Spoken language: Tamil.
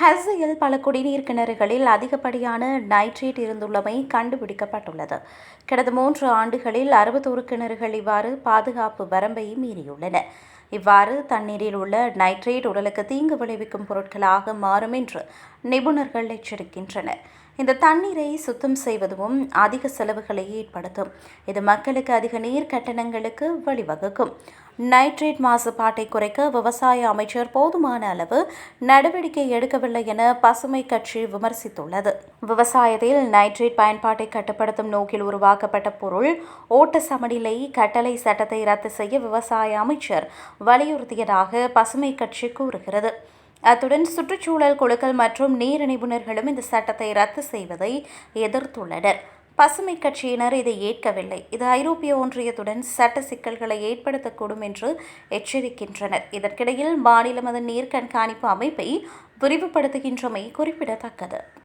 ஹஸ்ஸையில் பல குடிநீர் கிணறுகளில் அதிகப்படியான நைட்ரேட் இருந்துள்ளமை கண்டுபிடிக்கப்பட்டுள்ளது. கடந்த மூன்று ஆண்டுகளில் அறுபத்தோரு கிணறுகள் இவ்வாறு பாதுகாப்பு வரம்பை மீறியுள்ளன. இவ்வாறு தண்ணீரில் உள்ள நைட்ரேட் உடலுக்கு தீங்கு விளைவிக்கும் பொருட்களாக மாறும் என்று நிபுணர்கள் எச்சரிக்கின்றனர். இந்த தண்ணீரை சுத்தம் செய்வதும் அதிக செலவுகளை ஏற்படுத்தும். இது மக்களுக்கு அதிக நீர் கட்டணங்களுக்கு வழிவகுக்கும். நைட்ரேட் மாசுபாட்டை குறைக்க விவசாய அமைச்சர் போதுமான அளவு நடவடிக்கை எடுக்கவில்லை என பசுமை கட்சி விமர்சித்துள்ளது. விவசாயத்தில் நைட்ரேட் பயன்பாட்டை கட்டுப்படுத்தும் நோக்கில் உருவாக்கப்பட்ட பொருள் ஓட்ட சமநிலை கட்டளை சட்டத்தை ரத்து செய்ய விவசாய அமைச்சர் வலியுறுத்தியதாக பசுமை கட்சி கூறுகிறது. அத்துடன் சுற்றுச்சூழல் குழுக்கள் மற்றும் நீர் நிபுணர்களும் இந்த சட்டத்தை ரத்து செய்வதை எதிர்த்துள்ளனர். பசுமை கட்சியினர் இதை ஏற்கவில்லை. இது ஐரோப்பிய ஒன்றியத்துடன் சட்ட சிக்கல்களை ஏற்படுத்தக்கூடும் என்று எச்சரிக்கின்றனர். இதற்கிடையில் மாநிலம் அதன் நீர் கண்காணிப்பு அமைப்பை விரிவுபடுத்துகின்றமை குறிப்பிடத்தக்கது.